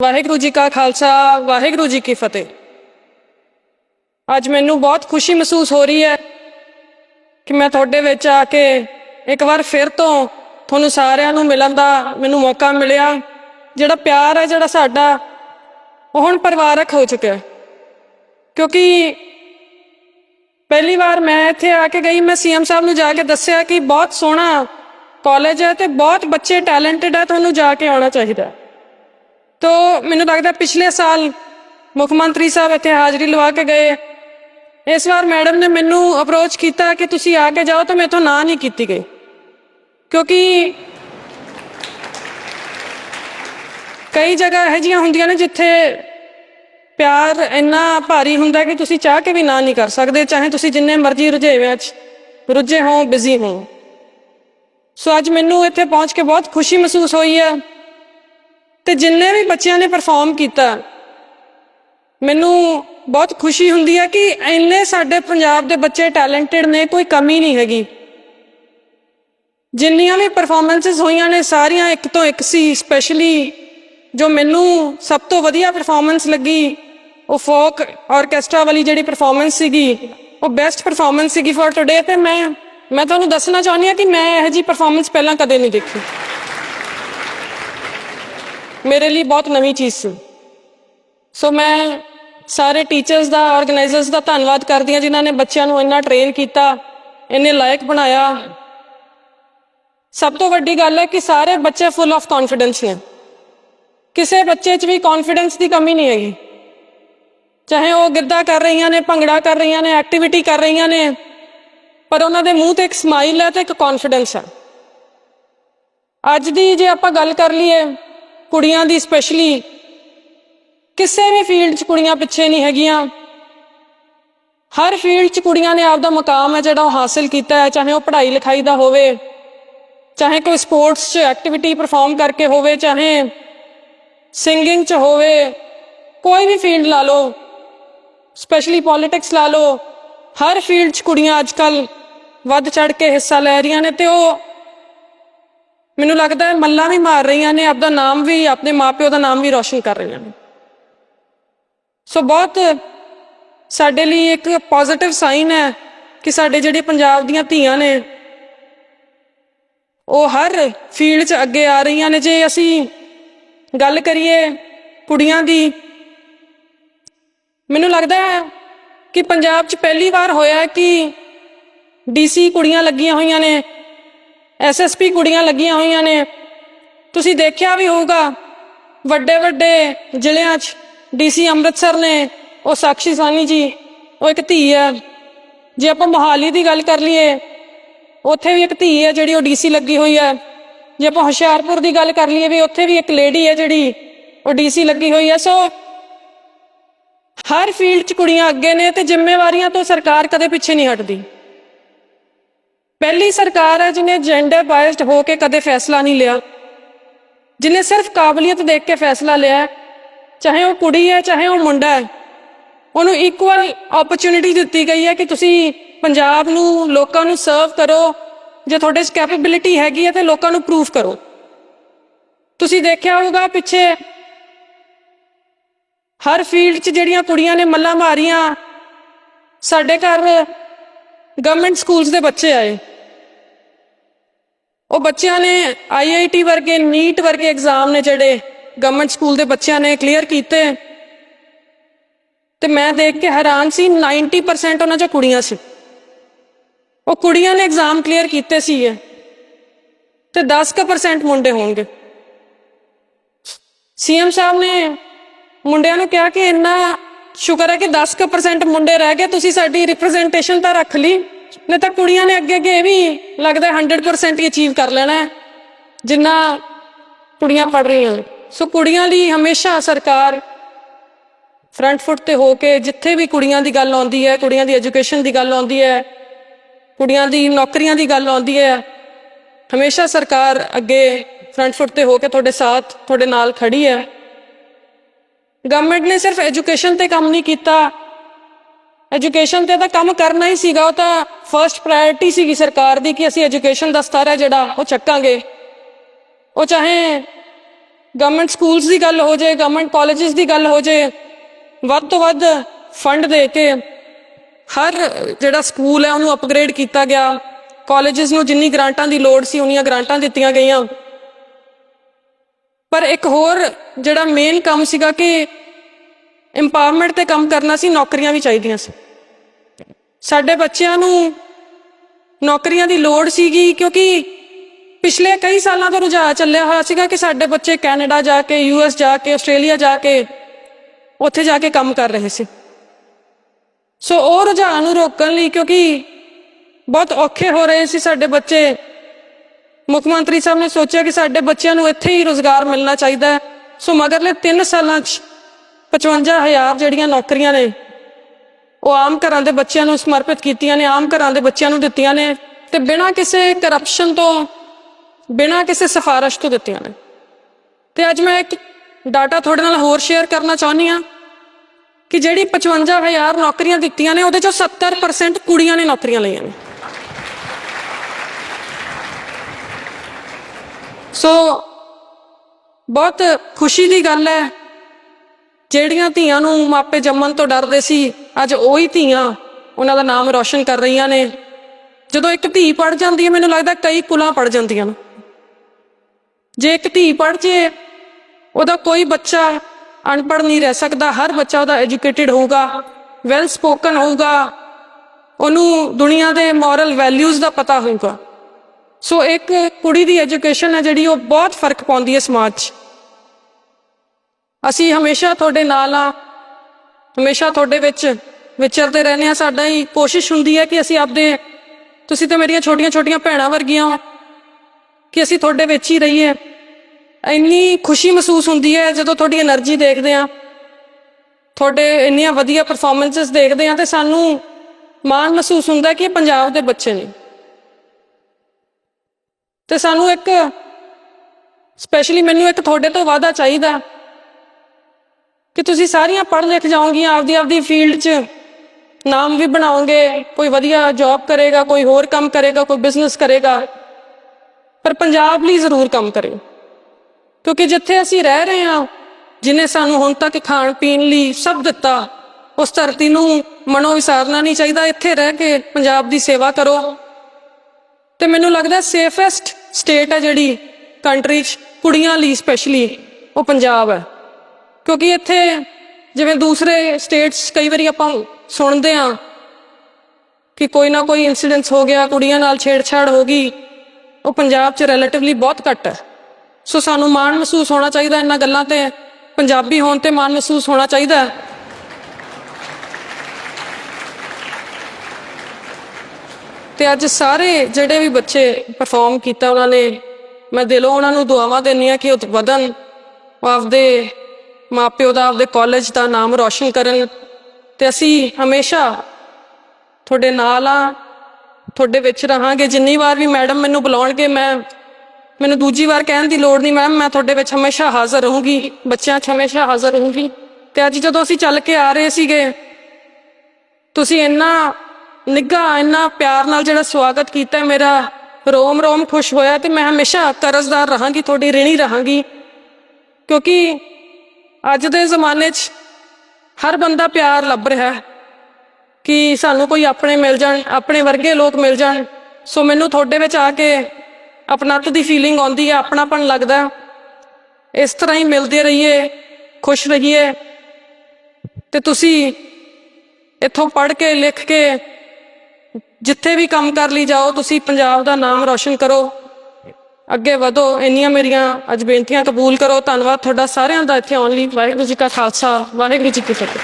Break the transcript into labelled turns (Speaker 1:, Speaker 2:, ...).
Speaker 1: ਵਾਹਿਗੁਰੂ ਜੀ ਕਾ ਖਾਲਸਾ, ਵਾਹਿਗੁਰੂ ਜੀ ਕੀ ਫਤਿਹ। ਅੱਜ ਮੈਨੂੰ ਬਹੁਤ ਖੁਸ਼ੀ ਮਹਿਸੂਸ ਹੋ ਰਹੀ ਹੈ ਕਿ ਮੈਂ ਤੁਹਾਡੇ ਵਿੱਚ ਆ ਕੇ ਇੱਕ ਵਾਰ ਫਿਰ ਤੋਂ ਤੁਹਾਨੂੰ ਸਾਰਿਆਂ ਨੂੰ ਮਿਲਣ ਦਾ ਮੈਨੂੰ ਮੌਕਾ ਮਿਲਿਆ। ਜਿਹੜਾ ਪਿਆਰ ਹੈ, ਜਿਹੜਾ ਸਾਡਾ, ਉਹ ਹੁਣ ਪਰਿਵਾਰਕ ਹੋ ਚੁੱਕਿਆ ਕਿਉਂਕਿ ਪਹਿਲੀ ਵਾਰ ਮੈਂ ਇੱਥੇ ਆ ਕੇ ਗਈ, ਮੈਂ ਸੀਐਮ ਸਾਹਿਬ ਨੂੰ ਜਾ ਕੇ ਦੱਸਿਆ ਕਿ ਬਹੁਤ ਸੋਹਣਾ ਕਾਲਜ ਹੈ ਤੇ ਬਹੁਤ ਬੱਚੇ ਟੈਲੈਂਟਡ ਹੈ, ਤੁਹਾਨੂੰ ਜਾ ਕੇ ਆਉਣਾ ਚਾਹੀਦਾ ਤੋ ਮੈਨੂੰ ਲੱਗਦਾ ਪਿਛਲੇ ਸਾਲ ਮੁੱਖ ਮੰਤਰੀ ਸਾਹਿਬ ਇੱਥੇ ਹਾਜ਼ਰੀ ਲਵਾ ਕੇ ਗਏ। ਇਸ ਵਾਰ ਮੈਡਮ ਨੇ ਮੈਨੂੰ ਅਪਰੋਚ ਕੀਤਾ ਕਿ ਤੁਸੀਂ ਆ ਕੇ ਜਾਓ ਤਾਂ ਮੈਥੋਂ ਨਾ ਨਹੀਂ ਕੀਤੀ ਗਈ। ਕਿਉਂਕਿ ਕਈ ਜਗ੍ਹਾ ਇਹੋ ਜਿਹੀਆਂ ਹੁੰਦੀਆਂ ਨੇ ਜਿੱਥੇ ਪਿਆਰ ਇੰਨਾ ਭਾਰੀ ਹੁੰਦਾ ਕਿ ਤੁਸੀਂ ਚਾਹ ਕੇ ਵੀ ਨਾ ਨਹੀਂ ਕਰ ਸਕਦੇ, ਚਾਹੇ ਤੁਸੀਂ ਜਿੰਨੇ ਮਰਜ਼ੀ ਰੁਝੇਵਿਆਂ 'ਚ ਰੁੱਝੇ ਹੋ ਬਿਜ਼ੀ ਹੋ ਸੋ ਅੱਜ ਮੈਨੂੰ ਇੱਥੇ ਪਹੁੰਚ ਕੇ ਬਹੁਤ ਖੁਸ਼ੀ ਮਹਿਸੂਸ ਹੋਈ ਹੈ। ਤੇ ਜਿੰਨੇ ਵੀ ਬੱਚਿਆਂ ਨੇ ਪਰਫਾਰਮ ਕੀਤਾ, ਮੈਨੂੰ ਬਹੁਤ ਖੁਸ਼ੀ ਹੁੰਦੀ ਹੈ ਕਿ ਇੰਨੇ ਸਾਡੇ ਪੰਜਾਬ ਦੇ ਬੱਚੇ ਟੈਲੈਂਟਡ ਨੇ, ਕੋਈ ਕਮੀ ਨਹੀਂ ਹੈਗੀ। ਜਿੰਨੀਆਂ ਵੀ ਪਰਫਾਰਮੈਂਸਸ ਹੋਈਆਂ ਨੇ, ਸਾਰੀਆਂ ਇੱਕ ਤੋਂ ਇੱਕ ਸੀ ਸਪੈਸ਼ਲੀ ਜੋ ਮੈਨੂੰ ਸਭ ਤੋਂ ਵਧੀਆ ਪਰਫਾਰਮੈਂਸ ਲੱਗੀ, ਉਹ ਫੋਕ ਆਰਕੈਸਟਰਾ ਵਾਲੀ ਜਿਹੜੀ ਪਰਫਾਰਮੈਂਸ ਸੀਗੀ, ਉਹ ਬੈਸਟ ਪਰਫਾਰਮੈਂਸ ਸੀਗੀ ਫॉर ਟੁਡੇ ਤੇ ਮੈਂ ਮੈਂ ਤੁਹਾਨੂੰ ਦੱਸਣਾ ਚਾਹੁੰਦੀ ਹਾਂ ਕਿ ਮੈਂ ਇਹੋ ਜੀ ਪਰਫਾਰਮੈਂਸ ਪਹਿਲਾਂ ਕਦੇ ਨਹੀਂ ਦੇਖੀ। ਮੇਰੇ ਲਈ ਬਹੁਤ ਨਵੀਂ ਚੀਜ਼ ਸੀ। ਸੋ ਮੈਂ ਸਾਰੇ ਟੀਚਰਸ ਦਾ ਆਰਗੇਨਾਈਜ਼ਰਸ ਦਾ ਧੰਨਵਾਦ ਕਰਦੀ ਹਾਂ ਜਿਨ੍ਹਾਂ ਨੇ ਬੱਚਿਆਂ ਨੂੰ ਇੰਨਾ ਟ੍ਰੇਨ ਕੀਤਾ, ਇੰਨੇ ਲਾਇਕ ਬਣਾਇਆ। ਸਭ ਤੋਂ ਵੱਡੀ ਗੱਲ ਹੈ ਕਿ ਸਾਰੇ ਬੱਚੇ ਫੁੱਲ ਆਫ ਕੌਨਫੀਡੈਂਸ ਨੇ। ਕਿਸੇ ਬੱਚੇ 'ਚ ਵੀ ਕੌਨਫੀਡੈਂਸ ਦੀ ਕਮੀ ਨਹੀਂ ਹੈਗੀ। ਚਾਹੇ ਉਹ ਗਿੱਧਾ ਕਰ ਰਹੀਆਂ ਨੇ, ਭੰਗੜਾ ਕਰ ਰਹੀਆਂ ਨੇ ਐਕਟੀਵਿਟੀ ਕਰ ਰਹੀਆਂ ਨੇ, ਪਰ ਉਹਨਾਂ ਦੇ ਮੂੰਹ ਤੇ ਇੱਕ ਸਮਾਈਲ ਹੈ ਤੇ ਇੱਕ ਕੌਨਫੀਡੈਂਸ ਹੈ। ਅੱਜ ਦੀ ਜੇ ਆਪਾਂ ਗੱਲ ਕਰ ਲਈਏ ਕੁੜੀਆਂ ਦੀ ਸਪੈਸ਼ਲੀ ਕਿਸੇ ਵੀ ਫੀਲਡ 'ਚ ਕੁੜੀਆਂ ਪਿੱਛੇ ਨਹੀਂ ਹੈਗੀਆਂ। ਹਰ ਫੀਲਡ 'ਚ ਕੁੜੀਆਂ ਨੇ ਆਪਦਾ ਮੁਕਾਮ ਹੈ ਜਿਹੜਾ ਉਹ ਹਾਸਲ ਕੀਤਾ ਹੈ, ਚਾਹੇ ਉਹ ਪੜ੍ਹਾਈ ਲਿਖਾਈ ਦਾ ਹੋਵੇ, ਚਾਹੇ ਕੋਈ ਸਪੋਰਟਸ 'ਚ ਐਕਟੀਵਿਟੀ ਪਰਫਾਰਮ ਕਰਕੇ ਹੋਵੇ, ਚਾਹੇ ਸਿੰਗਿੰਗ 'ਚ ਹੋਵੇ, ਕੋਈ ਵੀ ਫੀਲਡ ਲਾ ਲਓ ਸਪੈਸ਼ਲੀ ਪੋਲਿਟਿਕਸ ਲਾ ਲਓ, ਹਰ ਫੀਲਡ 'ਚ ਕੁੜੀਆਂ ਅੱਜਕੱਲ ਵੱਧ ਚੜ ਕੇ ਹਿੱਸਾ ਲੈ ਰਹੀਆਂ ਨੇ ਤੇ ਉਹ ਮੈਨੂੰ ਲੱਗਦਾ ਹੈ ਮੱਲਾਂ ਵੀ ਮਾਰ ਰਹੀਆਂ ਨੇ, ਆਪਦਾ ਨਾਮ ਵੀ, ਆਪਣੇ ਮਾਪਿਓ ਦਾ ਨਾਮ ਵੀ ਰੌਸ਼ਨ ਕਰ ਰਹੀਆਂ ਨੇ। ਸੋ ਬਹੁਤ ਸਾਡੇ ਲਈ ਇੱਕ ਪੋਜ਼ਿਟਿਵ ਸਾਈਨ ਹੈ ਕਿ ਸਾਡੇ ਜਿਹੜੇ ਪੰਜਾਬ ਦੀਆਂ ਧੀਆਂ ਨੇ, ਉਹ ਹਰ ਫੀਲਡ 'ਚ ਅੱਗੇ ਆ ਰਹੀਆਂ ਨੇ। ਜੇ ਅਸੀਂ ਗੱਲ ਕਰੀਏ ਕੁੜੀਆਂ ਦੀ, ਮੈਨੂੰ ਲੱਗਦਾ ਹੈ ਕਿ ਪੰਜਾਬ 'ਚ ਪਹਿਲੀ ਵਾਰ ਹੋਇਆ ਹੈ ਕਿ ਡੀਸੀ ਕੁੜੀਆਂ ਲੱਗੀਆਂ ਹੋਈਆਂ ਨੇ। ਐਸਐਸਪੀ ਕੁੜੀਆਂ ਲੱਗੀਆਂ ਹੋਈਆਂ ਨੇ। ਤੁਸੀਂ ਦੇਖਿਆ ਵੀ ਹੋਊਗਾ, ਵੱਡੇ ਵੱਡੇ ਜ਼ਿਲ੍ਹਿਆਂ 'ਚ ਡੀਸੀ ਅੰਮ੍ਰਿਤਸਰ ਨੇ, ਉਹ ਸਾਕਸ਼ੀ ਸਾਨੀ ਜੀ, ਉਹ ਇੱਕ ਧੀ ਹੈ। ਜੇ ਆਪਾਂ ਮੋਹਾਲੀ ਦੀ ਗੱਲ ਕਰ ਲਈਏ, ਉੱਥੇ ਵੀ ਇੱਕ ਧੀ ਹੈ ਜਿਹੜੀ ਉਹ ਡੀਸੀ ਲੱਗੀ ਹੋਈ ਹੈ। ਜੇ ਆਪਾਂ ਹੁਸ਼ਿਆਰਪੁਰ ਦੀ ਗੱਲ ਕਰ ਲਈਏ ਵੀ ਉੱਥੇ ਵੀ ਇੱਕ ਲੇਡੀ ਹੈ ਜਿਹੜੀ ਉਹ ਡੀਸੀ ਲੱਗੀ ਹੋਈ ਹੈ। ਸੋ ਹਰ ਫੀਲਡ 'ਚ ਕੁੜੀਆਂ ਅੱਗੇ ਨੇ ਤੇ ਜ਼ਿੰਮੇਵਾਰੀਆਂ ਤੋਂ ਸਰਕਾਰ ਕਦੇ ਪਿੱਛੇ ਨਹੀਂ ਹਟਦੀ। ਪਹਿਲੀ ਸਰਕਾਰ ਹੈ ਜਿਨੇ ਜੈਂਡਰ ਬਾਇਸਡ ਹੋ ਕੇ ਕਦੇ ਫੈਸਲਾ ਨਹੀਂ ਲਿਆ। ਜਿਨੇ ਸਿਰਫ ਕਾਬਲੀਅਤ ਦੇਖ ਕੇ ਫੈਸਲਾ ਲਿਆ ਚਾਹੇ ਉਹ ਕੁੜੀ ਹੈ, ਚਾਹੇ ਉਹ ਮੁੰਡਾ ਹੈ, ਉਹਨੂੰ ਇਕੁਅਲ ਓਪਰਚੁਨਿਟੀ ਦਿੱਤੀ ਗਈ ਹੈ ਕਿ ਤੁਸੀਂ ਪੰਜਾਬ ਨੂੰ, ਲੋਕਾਂ ਨੂੰ ਸਰਵ ਕਰੋ, ਜੇ ਤੁਹਾਡੇ 'ਚ ਕੈਪੇਬਿਲਿਟੀ ਹੈਗੀ ਹੈ ਤੇ ਲੋਕਾਂ ਨੂੰ ਪ੍ਰੂਫ ਕਰੋ। ਤੁਸੀਂ ਦੇਖਿਆ ਹੋਊਗਾ ਪਿੱਛੇ ਹਰ ਫੀਲਡ 'ਚ ਜਿਹੜੀਆਂ ਕੁੜੀਆਂ ਨੇ ਮੱਲਾ ਮਾਰੀਆਂ, ਸਾਡੇ ਘਰ ਗਵਰਨਮੈਂਟ ਸਕੂਲਸ ਦੇ ਬੱਚੇ ਆਏ। ਉਹ ਬੱਚਿਆਂ ਨੇ ਆਈਆਈਟੀ ਵਰਗੇ ਨੀਟ ਵਰਗੇ ਐਗਜ਼ਾਮ ਨੇ ਜਿਹੜੇ ਗਵਰਨਮੈਂਟ ਸਕੂਲ ਦੇ ਬੱਚਿਆਂ ਨੇ ਕਲੀਅਰ ਕੀਤੇ। ਤੇ ਮੈਂ ਦੇਖ ਕੇ ਹੈਰਾਨ ਸੀ 90% ਉਹਨਾਂ 'ਚੋਂ ਕੁੜੀਆਂ ਸੀ। ਉਹ ਕੁੜੀਆਂ ਨੇ ਐਗਜ਼ਾਮ ਕਲੀਅਰ ਕੀਤੇ ਸੀ ਸੀਗੇ। ਤੇ 10% ਮੁੰਡੇ ਹੋਣਗੇ। ਸੀਐਮ ਸਾਹਿਬ ਨੇ ਮੁੰਡਿਆਂ ਨੂੰ ਕਿਹਾ ਕਿ ਇੰਨਾ ਸ਼ੁਕਰ ਹੈ ਕਿ 10% ਮੁੰਡੇ ਰਹਿ ਗਏ, ਤੁਸੀਂ ਸਾਡੀ ਰਿਪਰੈਜ਼ੈਂਟੇਸ਼ਨ ਤਾਂ ਰੱਖ ਲਈ। ਨਹੀਂ ਤਾਂ ਕੁੜੀਆਂ ਨੇ ਅੱਗੇ ਅੱਗੇ ਇਹ ਵੀ ਲੱਗਦਾ 100% ਹੀ ਅਚੀਵ ਕਰ ਲੈਣਾ ਜਿੰਨਾ ਕੁੜੀਆਂ ਪੜ ਰਹੀਆਂ ਸੋ ਕੁੜੀਆਂ ਲਈ ਹਮੇਸ਼ਾ ਸਰਕਾਰ ਫਰੰਟ ਫੁੱਟ ਤੇ ਹੋ ਕੇ ਜਿੱਥੇ ਵੀ ਕੁੜੀਆਂ ਦੀ ਗੱਲ ਆਉਂਦੀ ਹੈ, ਕੁੜੀਆਂ ਦੀ ਐਜੂਕੇਸ਼ਨ ਦੀ ਗੱਲ ਆਉਂਦੀ ਹੈ, ਕੁੜੀਆਂ ਦੀ ਨੌਕਰੀਆਂ ਦੀ ਗੱਲ ਆਉਂਦੀ ਹੈ, ਹਮੇਸ਼ਾ ਸਰਕਾਰ ਅੱਗੇ ਫਰੰਟ ਫੁੱਟ ਤੇ ਹੋ ਕੇ ਤੁਹਾਡੇ ਸਾਥ, ਤੁਹਾਡੇ ਨਾਲ ਖੜੀ ਹੈ। ਗਵਰਨਮੈਂਟ ਨੇ ਸਿਰਫ ਐਜੂਕੇਸ਼ਨ ਤੇ ਕੰਮ ਨਹੀਂ ਕੀਤਾ। ਐਜੂਕੇਸ਼ਨ ਤੇ ਤਾਂ ਕੰਮ ਕਰਨਾ ਹੀ ਸੀਗਾ, ਉਹ ਤਾਂ ਫਰਸਟ ਪ੍ਰਾਇੋਰਟੀ ਸੀਗੀ ਸਰਕਾਰ ਦੀ ਕਿ ਅਸੀਂ ਐਜੂਕੇਸ਼ਨ ਦਾ ਸਤਰ ਹੈ ਜਿਹੜਾ, ਉਹ ਚੱਕਾਂਗੇ। ਉਹ ਚਾਹੇ ਗਵਰਨਮੈਂਟ ਸਕੂਲਸ ਦੀ ਗੱਲ ਹੋ ਜਾਏ ਗਵਰਨਮੈਂਟ ਕਾਲਜਸ ਦੀ ਗੱਲ ਹੋ ਜਾਏ, ਵੱਧ ਤੋਂ ਵੱਧ ਫੰਡ ਦੇ ਕੇ ਹਰ ਜਿਹੜਾ ਸਕੂਲ ਹੈ, ਉਹਨੂੰ ਅਪਗ੍ਰੇਡ ਕੀਤਾ ਗਿਆ। ਕਾਲਜਸ ਨੂੰ ਜਿੰਨੀ ਗ੍ਰਾਂਟਾਂ ਦੀ ਲੋੜ ਸੀ, ਉਨੀਆਂ ਗ੍ਰਾਂਟਾਂ ਦਿੱਤੀਆਂ ਗਈਆਂ। ਪਰ ਇੱਕ ਹੋਰ ਜਿਹੜਾ ਮੇਨ ਕੰਮ ਸੀਗਾ ਕਿ ਇੰਪਾਵਰਮੈਂਟ ਤੇ ਕੰਮ ਕਰਨਾ ਸੀ, ਨੌਕਰੀਆਂ ਵੀ ਚਾਹੀਦੀਆਂ ਸੀ। ਸਾਡੇ ਬੱਚਿਆਂ ਨੂੰ ਨੌਕਰੀਆਂ ਦੀ ਲੋੜ ਸੀਗੀ ਕਿਉਂਕਿ ਪਿਛਲੇ ਕਈ ਸਾਲਾਂ ਤੋਂ ਰੁਝਾਨ ਚੱਲਿਆ ਹੋਇਆ ਸੀਗਾ ਕਿ ਸਾਡੇ ਬੱਚੇ ਕੈਨੇਡਾ ਜਾ ਕੇ ਯੂਐਸ ਜਾ ਕੇ, ਆਸਟ੍ਰੇਲੀਆ ਜਾ ਕੇ, ਉੱਥੇ ਜਾ ਕੇ ਕੰਮ ਕਰ ਰਹੇ ਸੀ। ਸੋ ਉਹ ਰੁਝਾਨ ਨੂੰ ਰੋਕਣ ਲਈ ਕਿਉਂਕਿ ਬਹੁਤ ਔਖੇ ਹੋ ਰਹੇ ਸੀ ਸਾਡੇ ਬੱਚੇ। ਮੁੱਖ ਮੰਤਰੀ ਸਾਹਿਬ ਨੇ ਸੋਚਿਆ ਕਿ ਸਾਡੇ ਬੱਚਿਆਂ ਨੂੰ ਇੱਥੇ ਹੀ ਰੋਜ਼ਗਾਰ ਮਿਲਣਾ ਚਾਹੀਦਾ ਸੋ ਮਗਰਲੇ 3 ਸਾਲਾਂ 'ਚ 55000 ਜਿਹੜੀਆਂ ਨੌਕਰੀਆਂ ਨੇ, ਉਹ ਆਮ ਘਰਾਂ ਦੇ ਬੱਚਿਆਂ ਨੂੰ ਸਮਰਪਿਤ ਕੀਤੀਆਂ ਨੇ, ਆਮ ਘਰਾਂ ਦੇ ਬੱਚਿਆਂ ਨੂੰ ਦਿੱਤੀਆਂ ਨੇ ਤੇ ਬਿਨਾਂ ਕਿਸੇ ਕਰਪਸ਼ਨ ਤੋਂ, ਬਿਨਾਂ ਕਿਸੇ ਸਿਫਾਰਿਸ਼ ਤੋਂ ਦਿੱਤੀਆਂ ਨੇ। ਤੇ ਅੱਜ ਮੈਂ ਇੱਕ ਡਾਟਾ ਤੁਹਾਡੇ ਨਾਲ ਹੋਰ ਸ਼ੇਅਰ ਕਰਨਾ ਚਾਹੁੰਦੀ ਆ ਕਿ ਜਿਹੜੀ 55000 ਨੌਕਰੀਆਂ ਦਿੱਤੀਆਂ ਨੇ, ਉਹਦੇ ਚੋਂ 70% ਕੁੜੀਆਂ ਨੇ ਨੌਕਰੀਆਂ ਲਈਆਂ ਨੇ। ਸੋ ਬਹੁਤ ਖੁਸ਼ੀ ਦੀ ਗੱਲ ਹੈ ਜਿਹੜੀਆਂ ਧੀਆਂ ਨੂੰ ਮਾਪੇ ਜੰਮਣ ਤੋਂ ਡਰਦੇ ਸੀ, ਅੱਜ ਉਹੀ ਧੀਆਂ ਉਹਨਾਂ ਦਾ ਨਾਮ ਰੌਸ਼ਨ ਕਰ ਰਹੀਆਂ ਨੇ। ਜਦੋਂ ਇੱਕ ਧੀ ਪੜ ਜਾਂਦੀ ਹੈ, ਮੈਨੂੰ ਲੱਗਦਾ ਕਈ ਕੁਲਾਂ ਪੜ ਜਾਂਦੀਆਂ ਨੇ। ਜੇ ਇੱਕ ਧੀ ਪੜ ਜੇ, ਉਹਦਾ ਕੋਈ ਬੱਚਾ ਅਨਪੜ੍ਹ ਨਹੀਂ ਰਹਿ ਸਕਦਾ, ਹਰ ਬੱਚਾ ਉਹਦਾ ਐਜੂਕੇਟਿਡ ਹੋਊਗਾ ਵੈਲ ਸਪੋਕਨ ਹੋਊਗਾ, ਉਹਨੂੰ ਦੁਨੀਆ ਦੇ ਮੋਰਲ ਵੈਲਿਊਜ਼ ਦਾ ਪਤਾ ਹੋਊਗਾ। ਸੋ ਇੱਕ ਕੁੜੀ ਦੀ ਐਜੂਕੇਸ਼ਨ ਹੈ ਜਿਹੜੀ ਉਹ ਬਹੁਤ ਫ਼ਰਕ ਪਾਉਂਦੀ ਹੈ ਸਮਾਜ 'ਚ। ਅਸੀਂ ਹਮੇਸ਼ਾ ਤੁਹਾਡੇ ਨਾਲ ਆ ਹਮੇਸ਼ਾ ਤੁਹਾਡੇ ਵਿੱਚ ਵਿਚਰਦੇ ਰਹਿੰਦੇ ਆ ਸਾਡਾ ਹੀ ਕੋਸ਼ਿਸ਼ ਹੁੰਦੀ ਹੈ ਕਿ ਅਸੀਂ ਆਪਦੇ ਤੁਸੀਂ ਤੇ ਮੇਰੀਆਂ ਛੋਟੀਆਂ-ਛੋਟੀਆਂ ਭੈਣਾਂ ਵਰਗੀਆਂ ਹੋ। ਕਿ ਅਸੀਂ ਤੁਹਾਡੇ ਵਿੱਚ ਹੀ ਰਹੀਏ। ਇੰਨੀ ਖੁਸ਼ੀ ਮਹਿਸੂਸ ਹੁੰਦੀ ਹੈ ਜਦੋਂ ਤੁਹਾਡੀ એનર્ਜੀ ਦੇਖਦੇ ਆ ਤੁਹਾਡੇ ਇੰਨੀਆਂ ਵਧੀਆ ਪਰਫਾਰਮੈਂਸਸ ਦੇਖਦੇ ਆ ਤੇ ਸਾਨੂੰ ਮਾਣ ਮਹਿਸੂਸ ਹੁੰਦਾ ਕਿ ਇਹ ਪੰਜਾਬ ਦੇ ਬੱਚੇ ਨੇ। ਤੇ ਸਾਨੂੰ ਇੱਕ ਸਪੈਸ਼ਲੀ ਮੈਨੂੰ ਇੱਕ ਤੁਹਾਡੇ ਤੋਂ ਵਾਅਦਾ ਚਾਹੀਦਾ। ਕਿ ਤੁਸੀਂ ਸਾਰੀਆਂ ਪੜ੍ਹ ਲਿਖ ਜਾਓਗੀਆਂ ਆਪਦੀ ਆਪਦੀ ਫੀਲਡ 'ਚ। ਨਾਮ ਵੀ ਬਣਾਓਗੇ, ਕੋਈ ਵਧੀਆ ਜੌਬ ਕਰੇਗਾ, ਕੋਈ ਹੋਰ ਕੰਮ ਕਰੇਗਾ, ਕੋਈ ਬਿਜ਼ਨਸ ਕਰੇਗਾ। ਪਰ ਪੰਜਾਬ ਲਈ ਜ਼ਰੂਰ ਕੰਮ ਕਰਿਓ। ਕਿਉਂਕਿ ਜਿੱਥੇ ਅਸੀਂ ਰਹਿ ਰਹੇ ਹਾਂ, ਜਿਨੇ ਸਾਨੂੰ ਹੁਣ ਤੱਕ ਖਾਣ ਪੀਣ ਲਈ ਸਭ ਦਿੱਤਾ, ਉਸ ਧਰਤੀ ਨੂੰ ਮਨੋ ਵਿਸਾਰਨਾ ਨਹੀਂ ਚਾਹੀਦਾ। ਇੱਥੇ ਰਹਿ ਕੇ ਪੰਜਾਬ ਦੀ ਸੇਵਾ ਕਰੋ। ਤੇ ਮੈਨੂੰ ਲੱਗਦਾ ਸੇਫੈਸਟ ਸਟੇਟ ਹੈ ਜਿਹੜੀ ਕੰਟਰੀ 'ਚ ਕੁੜੀਆਂ ਲਈ ਸਪੈਸ਼ਲੀ ਉਹ ਪੰਜਾਬ ਹੈ। ਕਿਉਂਕਿ ਇੱਥੇ ਜਿਵੇਂ ਦੂਸਰੇ ਸਟੇਟਸ ਕਈ ਵਾਰੀ ਆਪਾਂ ਸੁਣਦੇ ਆ ਕਿ ਕੋਈ ਨਾ ਕੋਈ ਇਨਸੀਡੈਂਟਸ ਹੋ ਗਿਆ, ਕੁੜੀਆਂ ਨਾਲ ਛੇੜਛਾੜ ਹੋ ਗਈ, ਉਹ ਪੰਜਾਬ 'ਚ ਰਿਲੇਟਿਵਲੀ ਬਹੁਤ ਘੱਟ ਹੈ ਸੋ ਸਾਨੂੰ ਮਾਣ ਮਹਿਸੂਸ ਹੋਣਾ ਚਾਹੀਦਾ ਇਹਨਾਂ ਗੱਲਾਂ ਤੇ, ਪੰਜਾਬੀ ਹੋਣ ਤੇ ਮਾਣ ਮਹਿਸੂਸ ਹੋਣਾ ਚਾਹੀਦਾ ਹੈ। ਤੇ ਅੱਜ ਸਾਰੇ ਜਿਹੜੇ ਵੀ ਬੱਚੇ ਪਰਫਾਰਮ ਕੀਤਾ ਉਹਨਾਂ ਨੇ, ਮੈਂ ਦਿਲੋਂ ਉਹਨਾਂ ਨੂੰ ਦੁਆਵਾਂ ਦਿੰਨੀ ਆ ਕਿ ਉਹ ਵਧਣ ਆਪਦੇ ਮਾਪਿਓ ਦਾ ਆਪਦੇ ਕਾਲਜ ਦਾ ਨਾਮ ਰੌਸ਼ਨ ਕਰਨ ਤੇ ਅਸੀਂ ਹਮੇਸ਼ਾ ਤੁਹਾਡੇ ਨਾਲ ਆ, ਤੁਹਾਡੇ ਵਿੱਚ ਰਹਾਂਗੇ। ਜਿੰਨੀ ਵਾਰ ਵੀ ਮੈਡਮ ਮੈਨੂੰ ਬੁਲਾਉਣਗੇ, ਮੈਂ, ਮੈਨੂੰ ਦੂਜੀ ਵਾਰ ਕਹਿਣ ਦੀ ਲੋੜ ਨਹੀਂ ਮੈਮ ਮੈਂ ਤੁਹਾਡੇ ਵਿੱਚ ਹਮੇਸ਼ਾ ਹਾਜ਼ਰ ਰਹੂੰਗੀ, ਬੱਚਿਆਂ 'ਚ ਹਮੇਸ਼ਾ ਹਾਜ਼ਰ ਰਹੂੰਗੀ। ਤੇ ਅੱਜ ਜਦੋਂ ਅਸੀਂ ਚੱਲ ਕੇ ਆ ਰਹੇ ਸੀਗੇ, ਤੁਸੀਂ ਇੰਨਾ ਨਿੱਘਾ, ਇੰਨਾ ਪਿਆਰ ਨਾਲ ਜਿਹੜਾ ਸਵਾਗਤ ਕੀਤਾ ਮੇਰਾ ਰੋਮ ਰੋਮ ਖੁਸ਼ ਹੋਇਆ ਤੇ ਮੈਂ ਹਮੇਸ਼ਾ ਕਰਜ਼ਦਾਰ ਰਹਾਂਗੀ, ਤੁਹਾਡੀ ਰਿਣੀ ਰਹਾਂਗੀ। ਕਿਉਂਕਿ ਅੱਜ ਦੇ ਜ਼ਮਾਨੇ 'ਚ ਹਰ ਬੰਦਾ ਪਿਆਰ ਲੱਭ ਰਿਹਾ ਹੈ ਕਿ ਸਾਨੂੰ ਕੋਈ ਆਪਣੇ ਮਿਲ ਜਾਣ, ਆਪਣੇ ਵਰਗੇ ਲੋਕ ਮਿਲ ਜਾਣ। ਸੋ ਮੈਨੂੰ ਤੁਹਾਡੇ ਵਿੱਚ ਆ ਕੇ ਆਪਣਤ ਦੀ ਫੀਲਿੰਗ ਆਉਂਦੀ ਹੈ, ਆਪਣਾਪਣ ਲੱਗਦਾ ਇਸ ਤਰ੍ਹਾਂ ਹੀ ਮਿਲਦੇ ਰਹੀਏ, ਖੁਸ਼ ਰਹੀਏ। ਤੇ ਤੁਸੀਂ ਇੱਥੋਂ ਪੜ੍ਹ ਕੇ, ਲਿਖ ਕੇ ਜਿੱਥੇ ਵੀ ਕੰਮ ਕਰ ਲਈ ਜਾਓ, ਤੁਸੀਂ ਪੰਜਾਬ ਦਾ ਨਾਮ ਰੌਸ਼ਨ ਕਰੋ। ਅੱਗੇ ਵਧੋ, ਇੰਨੀਆਂ ਮੇਰੀਆਂ ਅੱਜ ਬੇਨਤੀਆਂ ਕਬੂਲ ਕਰੋ, ਧੰਨਵਾਦ ਤੁਹਾਡਾ ਸਾਰਿਆਂ ਦਾ ਇੱਥੇ ਆਉਣ ਲਈ। ਵਾਹਿਗੁਰੂ ਜੀ ਕਾ ਖਾਲਸਾ, ਵਾਹਿਗੁਰੂ ਜੀ ਕੀ ਫਤਿਹ।